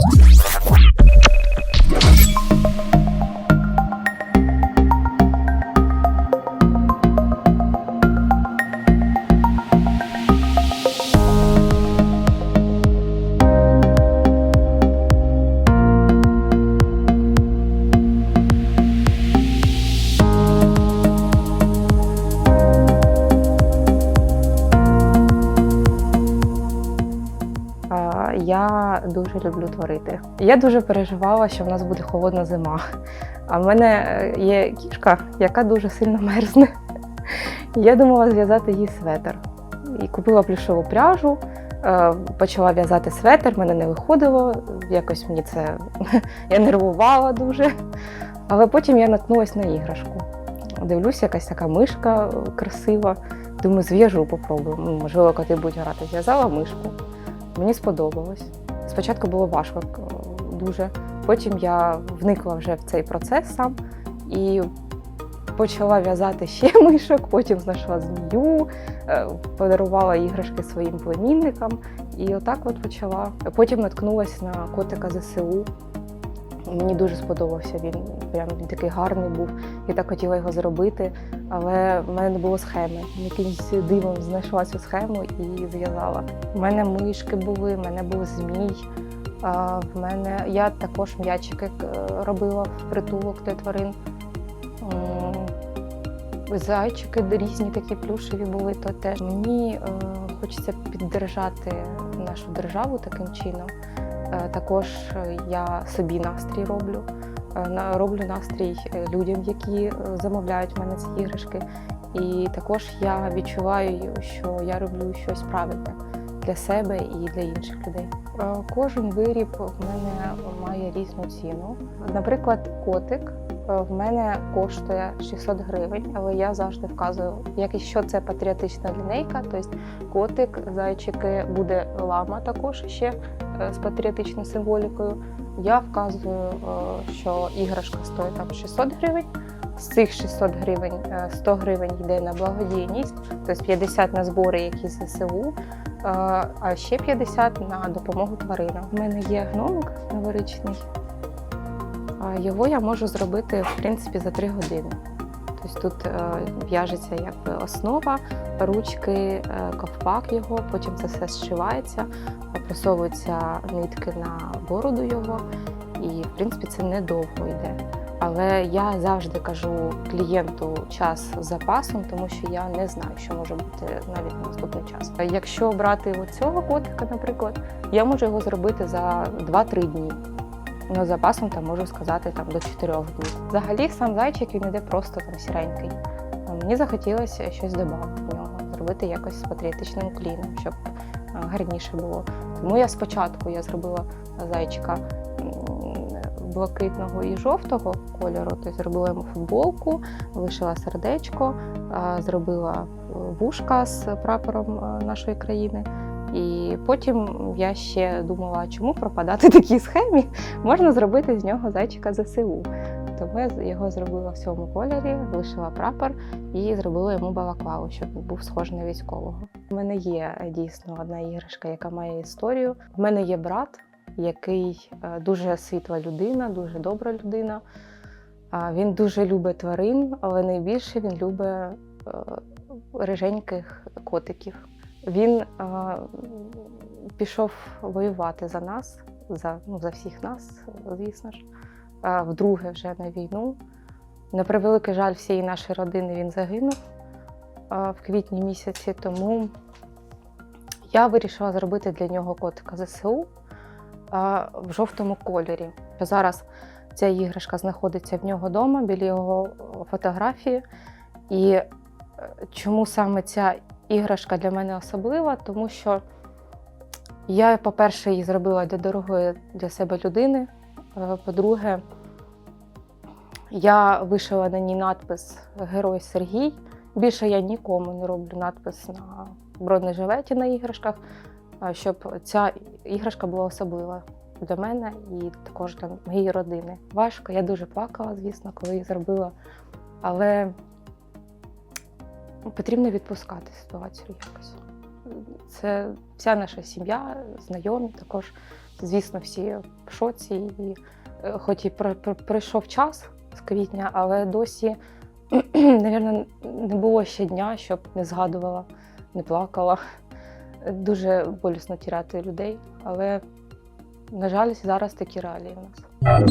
thank дуже люблю творити. Я дуже переживала, що в нас буде холодна зима. А в мене е, є кішка, яка дуже сильно мерзне. Я думала зв'язати їй светр. І купила плюшову пряжу, е, почала в'язати светр, мене не виходило. Якось мені це я нервувала дуже. Але потім я наткнулася на іграшку. Дивлюся, якась така мишка красива. Думаю, зв'яжу, попробую. Можливо, коти будуть грати. Зв'язала мишку. Мені сподобалось. Спочатку було важко е, дуже. Потім я вникла вже в цей процес сам і почала в'язати ще мишок, потім знайшла змію, е, подарувала іграшки своїм племінникам. І отак от почала. Потім наткнулася на котика ЗСУ. Мені дуже сподобався він. Прям він такий гарний був. Я так хотіла його зробити, але в мене не було схеми. Якимось дивом знайшла цю схему і зв'язала. У мене мишки були, в мене був змій. В мене я також м'ячики е, робила в притулок для тварин. Зайчики різні такі плюшеві були, то теж мені е, хочеться піддержати нашу державу таким чином. Е, Також я собі настрій роблю. Е, Роблю настрій е, людям, які замовляють в мене ці іграшки. І також я відчуваю, що я роблю щось правильне для себе і для інших людей. Кожен виріб в мене має різну ціну. Наприклад, котик в мене коштує 600 гривень, але я завжди вказую, як і що це патріотична лінейка, тобто котик, зайчики, буде лама також ще е, з патріотичною символікою. Я вказую, е, що іграшка стоїть там 600 гривень. З цих 600 гривень е, 100 гривень йде на благодійність, тобто 50 на збори, які з ЗСУ, е, а ще 50 на допомогу тваринам. У мене є гномик новорічний. Його я можу зробити в принципі за 3 години. Тобто тут е, в'яжеться якби основа, ручки, е, ковпак його, потім це все зшивається, просовуються нитки на бороду його, і в принципі це недовго йде. Але я завжди кажу клієнту час з запасом, тому що я не знаю, що може бути навіть на наступний час. Якщо брати оцього котика, наприклад, я можу його зробити за 2-3 дні. Ну, запасом там можу сказати там до 4 днів. Взагалі сам зайчик він іде просто там сіренький. Мені захотілося щось додати в нього, зробити якось з патріотичним кліном, щоб е, гарніше було. Тому я спочатку я зробила зайчика блакитного і жовтого кольору, тобто зробила йому футболку, вишила сердечко, зробила е, вушка з прапором е, нашої країни. І потім я ще думала, чому пропадати такій схемі, можна зробити з нього зайчика ЗСУ. Тому я його зробила в цьому кольорі, вишила прапор і зробила йому балаклаву, щоб був схожий на військового. У мене є е, дійсно одна іграшка, яка має історію. У мене є брат, який е, дуже світла людина, дуже добра людина. Він дуже любить тварин, але найбільше він любить е, риженьких котиків. Він е, пішов воювати за нас, за, ну, за всіх нас, звісно ж, е, вдруге вже на війну. На превеликий жаль, всієї нашої родини він загинув е, в квітні місяці, тому я вирішила зробити для нього котика ЗСУ е, в жовтому кольорі. Зараз ця іграшка знаходиться в нього вдома, біля його фотографії. І чому саме ця іграшка для мене особлива? Тому що я, по-перше, її зробила для дорогої для себе людини. Е, По-друге, я вишила на ній надпис Герой Сергій. Більше я нікому не роблю надпис на бронежилеті на іграшках, щоб ця іграшка була особлива для мене і також для моєї родини. Важко, я дуже плакала, звісно, коли її зробила, але потрібно відпускати ситуацію якось. Це вся наша сім'я, знайомі також звісно, всі в шоці. І, е, хоч і про- про- пройшов час з квітня, але досі, навірно, не було ще дня, щоб не згадувала, не плакала. Дуже болісно тіряти людей, але, на жаль, зараз такі реалії в нас.